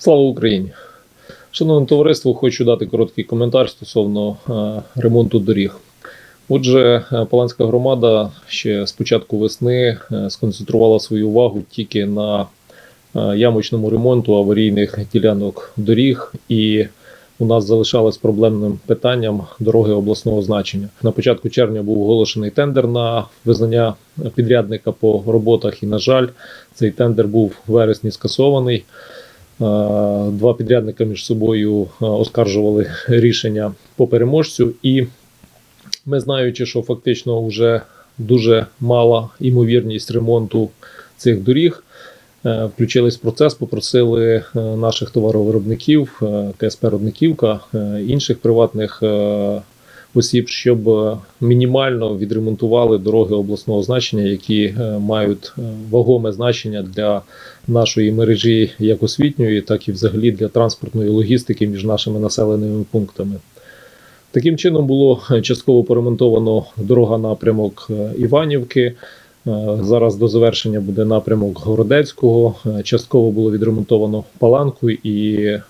Слава Україні! Шановне товариство, хочу дати короткий коментар стосовно е, ремонту доріг. Отже, е, Паланська громада ще з початку весни е, сконцентрувала свою увагу тільки на е, ямочному ремонту аварійних ділянок доріг, і у нас залишалось проблемним питанням дороги обласного значення. На початку червня був оголошений тендер на визнання підрядника по роботах, і, на жаль, цей тендер був в вересні скасований. Два підрядника між собою оскаржували рішення по переможцю, і ми знаючи, що фактично вже дуже мала імовірність ремонту цих доріг. е, Включились в процес, попросили е, наших товаровиробників, е, КСП Родниківка, інших приватних осіб, щоб е, мінімально відремонтували дороги обласного значення, які е, мають е, вагоме значення для нашої мережі як освітньої, так і взагалі для транспортної логістики між нашими населеними пунктами. Таким чином було частково поремонтовано дорога напрямок Іванівки. Е, Зараз до завершення буде напрямок Городецького. Е, Частково було відремонтовано Паланку, і е,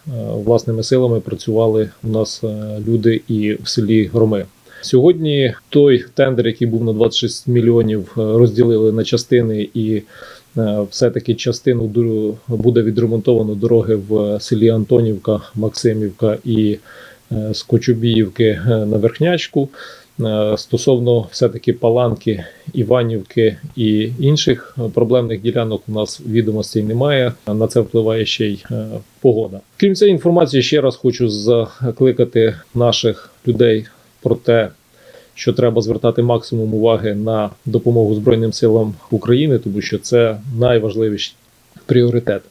власними силами працювали у нас люди і в селі Громи. Сьогодні той тендер, який був на 26 мільйонів, розділили на частини і все-таки частину буде відремонтовано дороги в селі Антонівка, Максимівка і з Кочубіївки е, на Верхнячку. Е, Стосовно все-таки Паланки, Іванівки і інших е, проблемних ділянок у нас відомостей немає. На це впливає ще й е, погода. Крім цієї інформації, ще раз хочу закликати наших людей про те, що треба звертати максимум уваги на допомогу Збройним силам України, тому що це найважливіший пріоритет.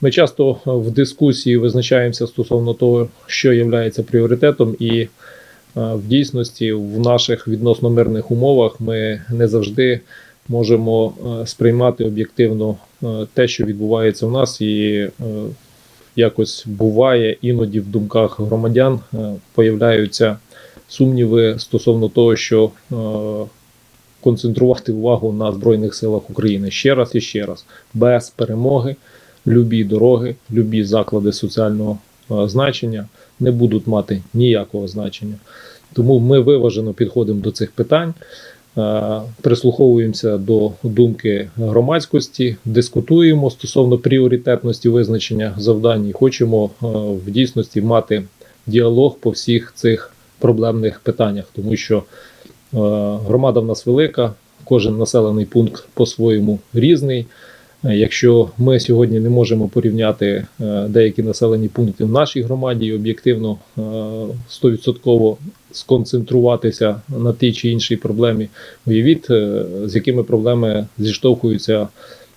Ми часто в дискусії визначаємося стосовно того, що є пріоритетом, і в дійсності в наших відносно мирних умовах ми не завжди можемо е, сприймати об'єктивно е, те, що відбувається в нас, і е, якось буває іноді в думках громадян появляються сумніви стосовно того, що концентрувати увагу на Збройних силах України ще раз і ще раз, без перемоги, любі дороги, любі заклади соціального значення не будуть мати ніякого значення. Тому ми виважено підходимо до цих питань, е, прислуховуємося до думки громадськості, дискутуємо стосовно пріоритетності визначення завдань і хочемо е, в дійсності мати діалог по всіх цих проблемних питаннях, тому що е, громада в нас велика, кожен населений пункт по-своєму різний. Е, Якщо ми сьогодні не можемо порівняти е, деякі населені пункти в нашій громаді і об'єктивно е, 100% сконцентруватися на тій чи іншій проблемі, уявіть, е, з якими проблеми зіштовхуються е,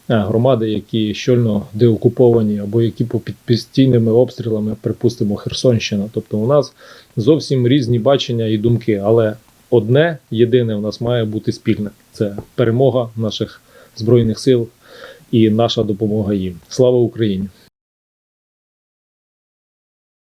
громади, які щойно деокуповані, або які під постійними обстрілами, припустимо, Херсонщина. Тобто у нас зовсім різні бачення і думки, але одне єдине у нас має бути спільне: це перемога наших збройних сил і наша допомога їм. Слава Україні!